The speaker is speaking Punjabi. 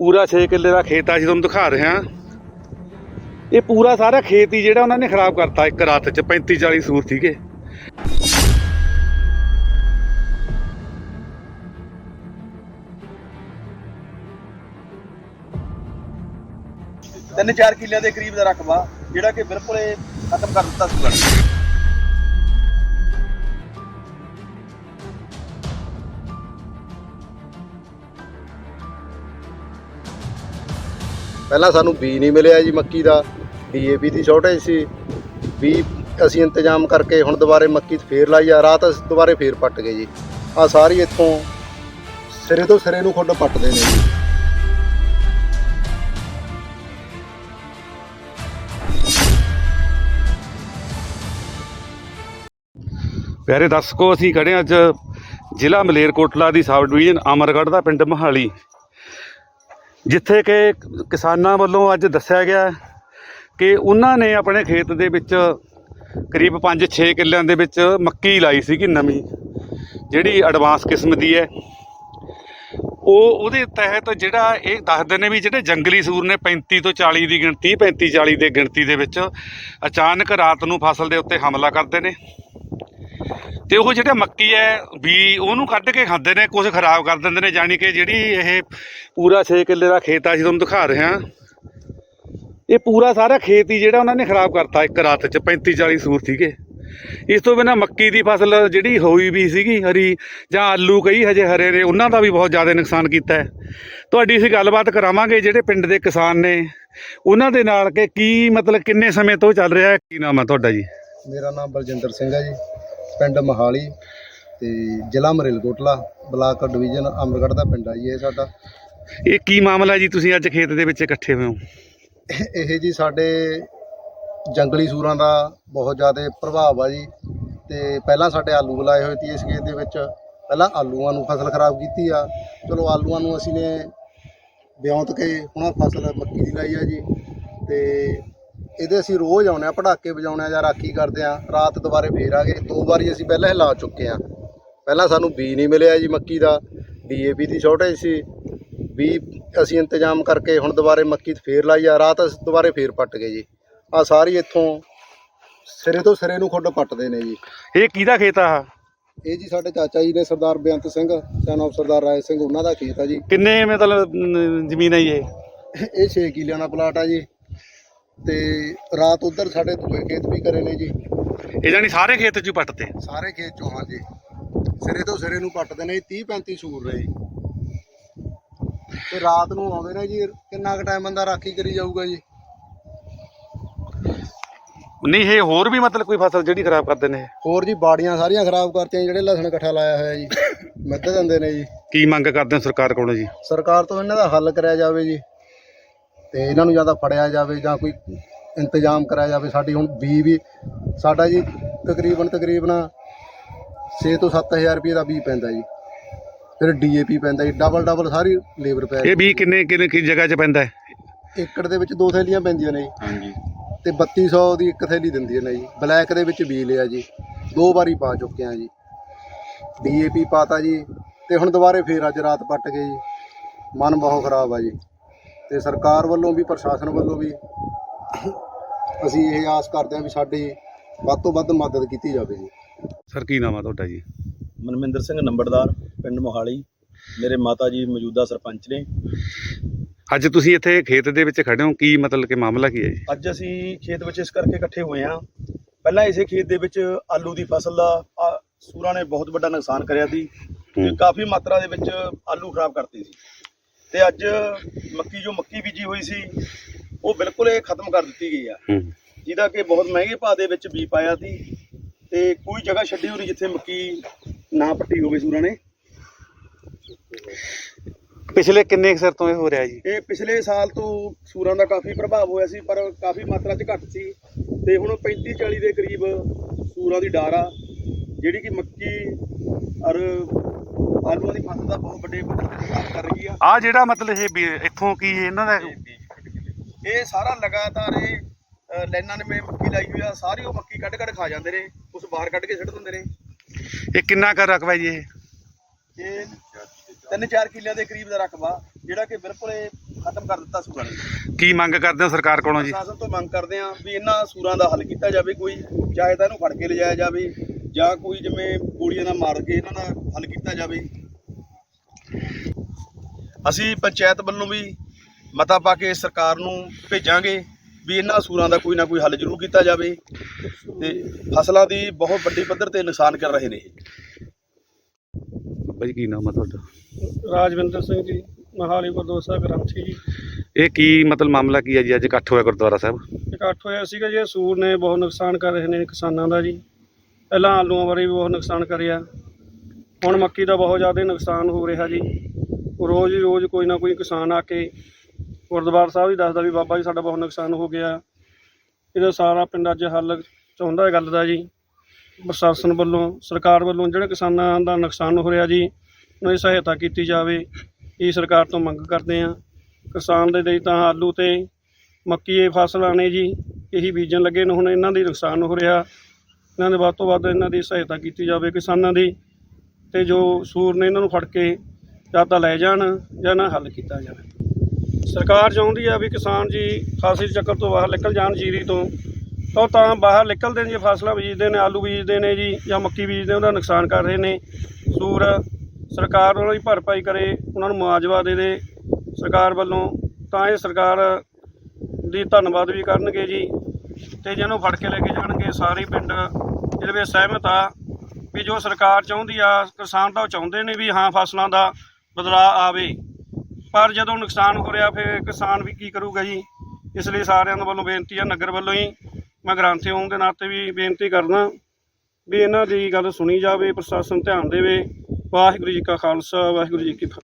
ਪੂਰਾ 6 ਕਿੱਲੇ ਦਾ ਖੇਤ ਆ ਜੀ ਤੁਹਾਨੂੰ ਦਿਖਾ ਰਿਹਾ ਇਹ ਪੂਰਾ ਸਾਰਾ ਖੇਤ ਹੀ ਜਿਹੜਾ ਉਹਨਾਂ ਨੇ ਖਰਾਬ ਕਰਤਾ ਇੱਕ ਰਾਤ ਚ 35 40 ਸੂਰ ਸੀਗੇ। ਤਿੰਨ ਚਾਰ ਕਿੱਲਿਆਂ ਦੇ ਕਰੀਬ ਦਾ ਰਕਬਾ, ਜਿਹੜਾ ਕਿ ਬਿਲਕੁਲ ਇਹ ਖਤਮ ਕਰ ਦਿੱਤਾ ਸੀਗਾ ਪਹਿਲਾਂ ਸਾਨੂੰ ਬੀ ਨਹੀਂ ਮਿਲਿਆ ਜੀ ਮੱਕੀ ਦਾ। ਡੀਏਪੀ ਦੀ ਸ਼ਾਰਟੇਜ ਸੀ। ਵੀ ਅਸੀਂ ਇੰਤਜ਼ਾਮ ਕਰਕੇ ਹੁਣ ਦੁਬਾਰੇ ਮੱਕੀ ਫੇਰ ਲਾਈ ਆ। ਰਾਤ ਅਸੀਂ ਦੁਬਾਰੇ ਫੇਰ ਪੱਟ ਗਏ ਜੀ। ਆ ਸਾਰੀ ਇੱਥੋਂ ਸਿਰੇ ਤੋਂ ਸਿਰੇ ਨੂੰ ਖੁੱਡ ਪੱਟਦੇ ਨੇ ਜੀ। ਪਿਆਰੇ ਦਰਸ਼ਕੋ, ਅਸੀਂ ਖੜੇ ਹਾਂ ਅੱਜ ਜ਼ਿਲ੍ਹਾ ਮਲੇਰਕੋਟਲਾ ਦੀ ਸਬ ਡਿਵੀਜ਼ਨ, ਅਮਰਗੜ੍ਹ ਦਾ ਪਿੰਡ ਮਹਾਲੀ। ਜਿੱਥੇ ਕਿ ਕਿਸਾਨਾਂ ਵੱਲੋਂ ਅੱਜ ਦੱਸਿਆ ਗਿਆ ਕਿ ਉਹਨਾਂ ਨੇ ਆਪਣੇ ਖੇਤ ਦੇ ਵਿੱਚ ਕਰੀਬ 5-6 ਕਿੱਲਿਆਂ ਦੇ ਵਿੱਚ ਮੱਕੀ ਲਾਈ ਸੀਗੀ ਨਵੀਂ, ਜਿਹੜੀ ਐਡਵਾਂਸ ਕਿਸਮ ਦੀ ਹੈ। ਉਹ ਉਹਦੇ ਤਹਿਤ ਜਿਹੜਾ ਇਹ ਦੱਸਦੇ ਨੇ ਵੀ ਜਿਹੜੇ ਜੰਗਲੀ ਸੂਰ ਨੇ 35 ਤੋਂ 40 ਦੀ ਗਿਣਤੀ 35 40 ਦੇ ਗਿਣਤੀ ਦੇ ਵਿੱਚ ਅਚਾਨਕ ਰਾਤ ਨੂੰ ਫਸਲ ਦੇ ਉੱਤੇ ਹਮਲਾ ਕਰਦੇ ਨੇ। ਤੇ ਉਹ ਜਿਹੜਾ ਮੱਕੀ ਹੈ, ਵੀ ਉਹਨੂੰ ਕੱਢ ਕੇ ਖਾਂਦੇ ਨੇ ਕੁਝ ਖਰਾਬ ਕਰ ਦਿੰਦੇ ਨੇ, ਜਾਣੀ ਕਿ ਜਿਹੜੀ ਇਹ ਪੂਰਾ 6 ਕਿੱਲੇ ਦਾ ਖੇਤ ਆ, ਅਸੀਂ ਤੁਹਾਨੂੰ ਦਿਖਾ ਰਹੇ ਹਾਂ। ਇਹ ਪੂਰਾ ਸਾਰਾ ਖੇਤ ਹੀ ਜਿਹੜਾ ਉਹਨਾਂ ਨੇ ਖਰਾਬ ਕਰਤਾ ਇੱਕ ਰਾਤ ਚ 35 40 ਸੂਰ ਸੀਗੇ। ਇਸ ਤੋਂ ਬਿਨਾ ਮੱਕੀ ਦੀ ਫਸਲ ਜਿਹੜੀ ਹੋਈ ਵੀ ਸੀਗੀ, ਹਰੀ ਜਾਂ ਆਲੂ ਕਈ ਹਜੇ ਹਰੇ ਨੇ, ਉਹਨਾਂ ਦਾ ਵੀ ਬਹੁਤ ਜ਼ਿਆਦਾ ਨੁਕਸਾਨ ਕੀਤਾ ਹੈ। ਤੁਹਾਡੀ ਅਸੀਂ ਗੱਲਬਾਤ ਕਰਾਵਾਂਗੇ, ਜਿਹੜੇ ਪਿੰਡ ਦੇ ਕਿਸਾਨ ਨੇ, ਉਹਨਾਂ ਦੇ ਨਾਲ ਕਿ ਕੀ ਮਤਲਬ ਕਿੰਨੇ ਸਮੇਂ ਤੋਂ ਚੱਲ ਰਿਹਾ ਹੈ, ਕੀ ਨਾਮ ਹੈ ਤੁਹਾਡਾ ਜੀ? ਮੇਰਾ ਨਾਮ ਬਲਜਿੰਦਰ ਸਿੰਘ ਹੈ ਜੀ। ਪਿੰਡ ਮਹਾਲੀ ਤੇ ਜ਼ਿਲ੍ਹਾ ਮਰੇਲਕੋਟਲਾ ਬਲਾਕ ਡਿਵੀਜ਼ਨ ਅਮਰਗੜ੍ਹ ਦਾ ਪਿੰਡ ਆ ਜੀ ਇਹ ਸਾਡਾ। ਇਹ ਕੀ ਮਾਮਲਾ ਜੀ ਤੁਸੀਂ ਅੱਜ ਖੇਤ ਦੇ ਵਿੱਚ ਇਕੱਠੇ ਹੋਏ ਹੋ? ਇਹ ਜੀ ਸਾਡੇ ਜੰਗਲੀ ਸੂਰਾਂ ਦਾ ਬਹੁਤ ਜ਼ਿਆਦਾ ਪ੍ਰਭਾਵ ਆ ਜੀ ਤੇ ਪਹਿਲਾਂ ਸਾਡੇ ਆਲੂ ਲਾਏ ਹੋਏ ਸੀ ਇਸ ਖੇਤ ਦੇ ਵਿੱਚ। ਪਹਿਲਾਂ ਆਲੂਆਂ ਨੂੰ ਫਸਲ ਖਰਾਬ ਕੀਤੀ ਆ। ਚਲੋ ਆਲੂਆਂ ਨੂੰ ਅਸੀਂ ਨੇ ਵਿਉਂਤ ਕੇ ਹੁਣ ਫਸਲ ਮੱਕੀ ਦੀ ਲਾਈ ਆ ਜੀ ਤੇ ਇਹਦੇ ਅਸੀਂ ਰੋਜ਼ ਆਉਣੇ ਆ ਪੜਾਕੇ ਵਜਾਉਣੇ ਆ ਜਾਂ ਰਾਖੀ ਕਰਦੇ ਆ ਰਾਤ ਦੁਬਾਰੇ ਫੇਰ ਆ ਗਏ। ਦੋ ਵਾਰੀ ਅਸੀਂ ਪਹਿਲਾਂ ਇਹ ਲਾ ਚੁੱਕੇ ਆ ਪਹਿਲਾਂ ਸਾਨੂੰ ਬੀ ਨਹੀਂ ਮਿਲਿਆ ਜੀ ਮੱਕੀ ਦਾ। ਡੀਏਪੀ ਦੀ ਸ਼ਾਰਟੇਜ ਸੀ। ਵੀ ਅਸੀਂ ਇੰਤਜ਼ਾਮ ਕਰਕੇ ਹੁਣ ਦੁਬਾਰੇ ਮੱਕੀ ਫੇਰ ਲਾਈ ਆ। ਰਾਤ ਅਸੀਂ ਦੁਬਾਰੇ ਫੇਰ ਪੱਟ ਗਏ ਜੀ। ਆ ਸਾਰੀ ਇੱਥੋਂ ਸਿਰੇ ਤੋਂ ਸਿਰੇ ਨੂੰ ਖੁੱਡ ਪੱਟਦੇ ਨੇ ਜੀ। ਇਹ ਕਿਹਦਾ ਖੇਤ ਆ ਆਹ? ਇਹ ਜੀ ਸਾਡੇ ਚਾਚਾ ਜੀ ਨੇ ਸਰਦਾਰ ਬੇਅੰਤ ਸਿੰਘ ਸਨ ਆਫ ਸਰਦਾਰ ਰਾਏ ਸਿੰਘ ਉਹਨਾਂ ਦਾ ਖੇਤ ਆ ਜੀ। ਕਿੰਨੇ ਮਤਲਬ ਅਮ, ਜ਼ਮੀਨ ਹੈ ਜੀ ਇਹ? ਇਹ 6 ਕਿੱਲਿਆਂ ਦਾ ਪਲਾਟ ਆ ਜੀ। ਤੇ ਰਾਤ ਉਧਰ ਸਾਡੇ ਦੂਏ ਖੇਤ ਵੀ ਕਰੇ ਨੇ ਜੀ। ਇਹ ਜਾਨੀ ਸਾਰੇ ਖੇਤ ਚ ਹੀ ਪੱਟਤੇ? ਸਾਰੇ ਖੇਤ ਚੋਂ ਹਾਂ ਜੀ ਸਿਰੇ ਤੋਂ ਸਿਰੇ ਨੂੰ ਪੱਟਦੇ ਨੇ 30 35 ਸੂਰ ਜੀ। ਤੇ ਰਾਤ ਨੂੰ ਆਉਂਦੇ ਨੇ ਜੀ ਕਿੰਨਾ ਕੁ ਟਾਈਮ ਬੰਦਾ ਰਾਖੀ ਕਰੀ ਜਾਊਗਾ ਜੀ? ਨਹੀਂ ਇਹ ਹੋਰ ਵੀ ਮਤਲਬ ਕੋਈ ਫਸਲ ਜਿਹੜੀ ਖਰਾਬ ਕਰਦੇ ਨੇ? ਇਹ? ਹੋਰ ਜੀ ਬਾੜੀਆਂ ਸਾਰੀਆਂ ਖਰਾਬ ਕਰਤੀਆਂ ਜਿਹੜੇ ਲਸਣ ਇਕੱਠਾ ਲਾਇਆ ਹੋਇਆ ਜੀ ਮਿੱਧ ਦਿੰਦੇ ਨੇ ਜੀ। ਕੀ ਮੰਗ ਕਰਦੇ ਹੋ ਸਰਕਾਰ ਕੋਲੋਂ ਜੀ? ਸਰਕਾਰ ਤੋਂ ਇਹਨਾਂ ਦਾ ਹੱਲ ਕਰਿਆ ਜਾਵੇ ਜੀ। ਤੇ ਇਹਨਾਂ ਨੂੰ ਜਾਂ ਤਾਂ ਫੜਿਆ ਜਾਵੇ ਜਾਂ ਕੋਈ ਇੰਤਜ਼ਾਮ ਕਰਾਇਆ ਜਾਵੇ ਸਾਡੀ ਹੁਣ ਬੀ ਵੀ ਸਾਡਾ ਜੀ ਤਕਰੀਬਨ ਤਕਰੀਬਨ 6 ਤੋਂ 7000 ਰੁਪਏ ਦਾ ਬੀ ਪੈਂਦਾ ਜੀ। ਫਿਰ ਡੀਏਪੀ ਪੈਂਦਾ ਜੀ ਡਬਲ ਡਬਲ ਸਾਰੀ ਲੇਬਰ ਪੈ ਇਹ ਵੀ ਕਿੰਨੇ ਕਿੰਨੇ ਕੀ ਜਗ੍ਹਾ 'ਚ ਪੈਂਦਾ ਹੈ? ਏਕੜ ਦੇ ਵਿੱਚ ਦੋ ਥੈਲੀਆਂ ਪੈਂਦੀਆਂ ਨੇ ਜੀ। ਹਾਂਜੀ। ਤੇ 3200 ਦੀ ਇੱਕ ਥੈਲੀ ਦਿੰਦੀਆਂ ਨੇ ਜੀ। ਬਲੈਕ ਦੇ ਵਿੱਚ ਬੀ ਲਿਆ ਜੀ। ਦੋ ਵਾਰੀ ਪਾ ਚੁੱਕੇ ਆ ਜੀ। ਡੀਏਪੀ ਪਾਤਾ ਜੀ। ਤੇ ਹੁਣ ਦੁਬਾਰੇ ਫੇਰ ਅੱਜ ਰਾਤ ਪੱਟ ਗਏ ਜੀ। ਮਨ ਬਹੁਤ ਖਰਾਬ ਆ ਜੀ। ਤੇ ਸਰਕਾਰ ਵੱਲੋਂ ਵੀ ਪ੍ਰਸ਼ਾਸਨ ਵੱਲੋਂ ਵੀ ਅਸੀਂ ਇਹ ਆਸ ਕਰਦੇ ਹਾਂ ਵੀ ਸਾਡੀ ਵੱਧ ਤੋਂ ਵੱਧ ਮਦਦ ਕੀਤੀ ਜਾਵੇ ਜੀ। ਸਰ ਕੀ ਨਾਮ ਆ ਤੁਹਾਡਾ ਜੀ? ਮਨਮਿੰਦਰ ਸਿੰਘ ਨੰਬਰਦਾਰ ਪਿੰਡ ਮੋਹਾਲੀ। ਮੇਰੇ ਮਾਤਾ ਜੀ ਮੌਜੂਦਾ ਸਰਪੰਚ ਨੇ। ਅੱਜ ਤੁਸੀਂ ਇੱਥੇ ਖੇਤ ਦੇ ਵਿੱਚ ਖੜੇ ਹੋ ਕੀ ਮਤਲਬ ਕਿ ਮਾਮਲਾ ਕੀ ਹੈ ਜੀ? ਅੱਜ ਅਸੀਂ ਖੇਤ ਵਿੱਚ ਇਸ ਕਰਕੇ ਇਕੱਠੇ ਹੋਏ ਹਾਂ। ਪਹਿਲਾਂ ਇਸੇ ਖੇਤ ਦੇ ਵਿੱਚ ਆਲੂ ਦੀ ਫਸਲ ਦਾ ਸੂਰਾਂ ਨੇ ਬਹੁਤ ਵੱਡਾ ਨੁਕਸਾਨ ਕਰਿਆ ਸੀ। ਤੇ। ਕਾਫੀ ਮਾਤਰਾ ਦੇ ਵਿੱਚ ਆਲੂ ਖਰਾਬ ਕਰਤੇ ਸੀ। ਤੇ ਅੱਜ ਮੱਕੀ ਜੋ ਮੱਕੀ ਬੀਜੀ ਹੋਈ ਸੀ ਉਹ ਬਿਲਕੁਲ ਇਹ ਖਤਮ ਕਰ ਦਿੱਤੀ ਗਈ ਆ। ਜਿਹਦਾ ਕਿ ਬਹੁਤ ਮਹਿੰਗੇ ਭਾਅ ਦੇ ਵਿੱਚ ਬੀ ਪਾਇਆ ਸੀ ਤੇ ਕੋਈ ਜਗ੍ਹਾ ਛੱਡੀ ਹੋਣੀ ਜਿੱਥੇ ਮੱਕੀ ਨਾ ਪੱਟੀ ਹੋਵੇ ਸੂਰਾਂ ਨੇ। ਪਿਛਲੇ ਕਿੰਨੇ ਸਿਰ ਤੋਂ ਇਹ ਹੋ ਰਿਹਾ ਜੀ? ਇਹ ਪਿਛਲੇ ਸਾਲ ਤੋਂ ਸੂਰਾਂ ਦਾ ਕਾਫੀ ਪ੍ਰਭਾਵ ਹੋਇਆ ਸੀ ਪਰ ਕਾਫੀ ਮਾਤਰਾ 'ਚ ਘੱਟ ਸੀ। ਤੇ ਹੁਣ 35 40 ਦੇ ਕਰੀਬ ਸੂਰਾਂ ਦੀ ਡਾਰ ਆ ਜਿਹੜੀ ਕਿ ਮੱਕੀ ਔਰ ਆਲੂਆਂ ਦੀ ਫਸਲ ਦਾ ਬਹੁਤ ਵੱਡੇ ਪੱਧਰ ਤੇ ਨੁਕਸਾਨ ਕਰ ਰਹੀ ਆ। ਆ ਜਿਹੜਾ ਮਤਲਬ ਇਹ ਵੀ ਇੱਥੋਂ ਕੀ ਇਹਨਾਂ ਦਾ ਇਹ ਸਾਰਾ ਲਗਾਤਾਰ ਇਹ ਅ, ਲਾਈਨਾਂ ਨੇ ਮੱਕੀ ਲਾਈ ਹੋਈ ਆ। ਸਾਰੀ ਉਹ ਮੱਕੀ ਕੱਢ ਕੱਢ ਖਾ ਜਾਂਦੇ ਨੇ। ਉਸ ਬਾਹਰ ਕੱਢ ਕੇ ਸਿੱਟ ਦਿੰਦੇ ਨੇ। ਇਹ ਕਿੰਨਾ ਕਰ ਰਕਬਾ ਜੀ ਇਹ? ਇਹ ਤਿੰਨ ਚਾਰ ਕਿੱਲਿਆਂ ਦੇ ਕਰੀਬ ਦਾ ਰਕਬਾ ਜਿਹੜਾ ਕਿ ਬਿਲਕੁਲ ਇਹ ਖਤਮ ਕਰ ਦਿੱਤਾ ਸੂਰਾਂ ਨੇ। ਕੀ ਮੰਗ ਕਰਦੇ ਹੋ ਸਰਕਾਰ ਕੋਲੋਂ ਜੀ? ਪ੍ਰਸ਼ਾਸਨ ਤੋਂ ਮੰਗ ਕਰਦੇ ਹਾਂ ਵੀ ਇਹਨਾਂ ਸੂਰਾਂ ਦਾ ਹੱਲ ਕੀਤਾ ਜਾਵੇ ਕੋਈ ਚਾਹੇ ਤਾਂ ਇਹਨੂੰ ਫੜ ਕੇ ਲਿਜਾਇਆ ਜਾਵੇ ਜਾਂ ਕੋਈ ਜਿਵੇਂ ਗੋਲੀਆਂ ਨਾਲ ਮਾਰ ਕੇ ਇਹਨਾਂ ਦਾ ਹੱਲ ਕੀਤਾ ਜਾਵੇ? ਅਸੀਂ ਪੰਚਾਇਤ ਵੱਲੋਂ ਵੀ ਮਤਾ ਪਾ ਕੇ ਸਰਕਾਰ ਨੂੰ ਭੇਜਾਂਗੇ ਵੀ ਇਹਨਾਂ ਸੂਰਾਂ ਦਾ ਕੋਈ ਨਾ ਕੋਈ ਹੱਲ ਜ਼ਰੂਰ ਕੀਤਾ ਜਾਵੇ ਤੇ ਫਸਲਾਂ ਦੀ ਬਹੁਤ ਵੱਡੀ ਪੱਧਰ ਤੇ ਨੁਕਸਾਨ ਕਰ ਰਹੇ ਨੇ ਇਹ। ਬਾਬਾ ਜੀ ਕੀ ਨਾਮ ਆ ਤੁਹਾਡਾ? ਰਾਜਵਿੰਦਰ ਸਿੰਘ ਜੀ ਮਹਾਲੀ ਗੁਰਦੋਸਾ ਗ੍ਰੰਥੀ ਜੀ। ਇਹ ਕੀ ਮਤਲਬ ਮਾਮਲਾ ਕੀ ਹੈ ਜੀ? ਅੱਜ ਇਕੱਠ ਹੋਇਆ ਗੁਰਦੁਆਰਾ ਸਾਹਿਬ। ਇਕੱਠ ਹੋਇਆ ਸੀਗਾ ਜੀ ਸੂਰ ਨੇ ਬਹੁਤ ਨੁਕਸਾਨ ਕਰ ਰਹੇ ਨੇ ਕਿਸਾਨਾਂ ਦਾ ਜੀ। ਪਹਿਲਾਂ ਆਲੂਆਂ ਬਾਰੇ ਵੀ ਬਹੁਤ ਨੁਕਸਾਨ ਕਰਿਆ। ਹੁਣ ਮੱਕੀ ਦਾ ਬਹੁਤ ਜ਼ਿਆਦਾ ਨੁਕਸਾਨ ਹੋ ਰਿਹਾ ਜੀ। ਰੋਜ਼ ਹੀ ਰੋਜ਼ ਕੋਈ ਨਾ ਕੋਈ ਕਿਸਾਨ ਆ ਕੇ ਗੁਰਦੁਆਰਾ ਸਾਹਿਬ ਹੀ ਦੱਸਦਾ ਵੀ ਬਾਬਾ ਜੀ ਸਾਡਾ ਬਹੁਤ ਨੁਕਸਾਨ ਹੋ ਗਿਆ। ਇਹਦਾ ਸਾਰਾ ਪਿੰਡ ਅੱਜ ਹੱਲ ਚਾਹੁੰਦਾ ਹੈ ਗੱਲ ਦਾ ਜੀ। ਪ੍ਰਸ਼ਾਸਨ ਵੱਲੋਂ, ਸਰਕਾਰ ਵੱਲੋਂ ਜਿਹੜੇ ਕਿਸਾਨਾਂ ਦਾ ਨੁਕਸਾਨ ਹੋ ਰਿਹਾ ਜੀ, ਉਹਨਾਂ ਦੀ ਸਹਾਇਤਾ ਕੀਤੀ ਜਾਵੇ। ਇਹ ਸਰਕਾਰ ਤੋਂ ਮੰਗ ਕਰਦੇ ਹਾਂ। ਕਿਸਾਨ ਦੇ ਲਈ ਤਾਂ ਆਲੂ ਤੇ ਮੱਕੀ ਇਹ ਫਸਲਾਂ ਨੇ ਜੀ। ਇਹੀ ਬੀਜਣ ਲੱਗੇ ਨੇ, ਹੁਣ ਇਹਨਾਂ ਦੀ ਨੁਕਸਾਨ ਹੋ ਰਿਹਾ। ਇਹਨਾਂ ਦੇ ਵੱਧ ਤੋਂ ਵੱਧ ਇਹਨਾਂ ਦੀ ਸਹਾਇਤਾ ਕੀਤੀ ਜਾਵੇ, ਕਿਸਾਨਾਂ ਦੀ, ਤੇ ਜੋ ਸੂਰ ਨੇ ਇਹਨਾਂ ਨੂੰ ਫੜ ਕੇ ਜਾਂ ਤਾਂ ਲੈ ਜਾਣ ਜਾਂ ਇਹਨਾਂ ਹੱਲ ਕੀਤਾ ਜਾਵੇ। ਸਰਕਾਰ ਚਾਹੁੰਦੀ ਆ ਵੀ ਕਿਸਾਨ ਜੀ ਫਾਸਲ ਚੱਕਰ ਤੋਂ ਬਾਹਰ ਨਿਕਲ ਜਾਣ ਜੀਰੀ ਤੋਂ, ਤਾਂ ਉਹ ਤਾਂ ਬਾਹਰ ਨਿਕਲਦੇ ਨੇ ਜੀ, ਫਸਲਾਂ ਬੀਜਦੇ ਨੇ, ਆਲੂ ਬੀਜਦੇ ਨੇ ਜੀ, ਜਾਂ ਮੱਕੀ ਬੀਜਦੇ ਉਹਦਾ ਨੁਕਸਾਨ ਕਰ ਰਹੇ ਨੇ। ਸੂਰ ਸਰਕਾਰ ਉਹਨਾਂ ਦੀ ਭਰਪਾਈ ਕਰੇ, ਉਹਨਾਂ ਨੂੰ ਮੁਆਵਜ਼ਾ ਦੇ ਦੇ ਸਰਕਾਰ ਵੱਲੋਂ, ਤਾਂ ਇਹ ਸਰਕਾਰ ਦੀ ਧੰਨਵਾਦ ਵੀ ਕਰਨਗੇ ਜੀ। ਤੇ ਜਿਹਨੂੰ ਫੜ ਕੇ ਲੈ ਕੇ ਜਾਣਗੇ, ਸਾਰੇ ਪਿੰਡ ਇਹਦੇ ਵਿੱਚ ਸਹਿਮਤ ਆ ਵੀ ਜੋ ਸਰਕਾਰ ਚਾਹੁੰਦੀ ਆ, ਕਿਸਾਨ ਤਾਂ ਉਹ ਚਾਹੁੰਦੇ ਨੇ ਵੀ ਹਾਂ ਫਸਲਾਂ ਦਾ ਬਦਲਾਅ ਆਵੇ। ਪਰ ਜਦੋਂ ਨੁਕਸਾਨ ਹੋ ਰਿਹਾ, ਫਿਰ ਕਿਸਾਨ ਵੀ ਕੀ ਕਰੂਗਾ ਜੀ? ਇਸ ਲਈ ਸਾਰਿਆਂ ਦੇ ਵੱਲੋਂ ਬੇਨਤੀ ਆ, ਨਗਰ ਵੱਲੋਂ ਹੀ। ਮੈਂ ਗ੍ਰਾਂਥੀ ਹੋਣ ਦੇ ਨਾਤੇ ਵੀ ਬੇਨਤੀ ਕਰਦਾ ਵੀ ਇਹਨਾਂ ਦੀ ਗੱਲ ਸੁਣੀ ਜਾਵੇ, ਪ੍ਰਸ਼ਾਸਨ ਧਿਆਨ ਦੇਵੇ। ਵਾਹਿਗੁਰੂ ਜੀ ਕਾ ਖਾਲਸਾ, ਵਾਹਿਗੁਰੂ ਜੀ ਕੀ ਫਤਿਹ।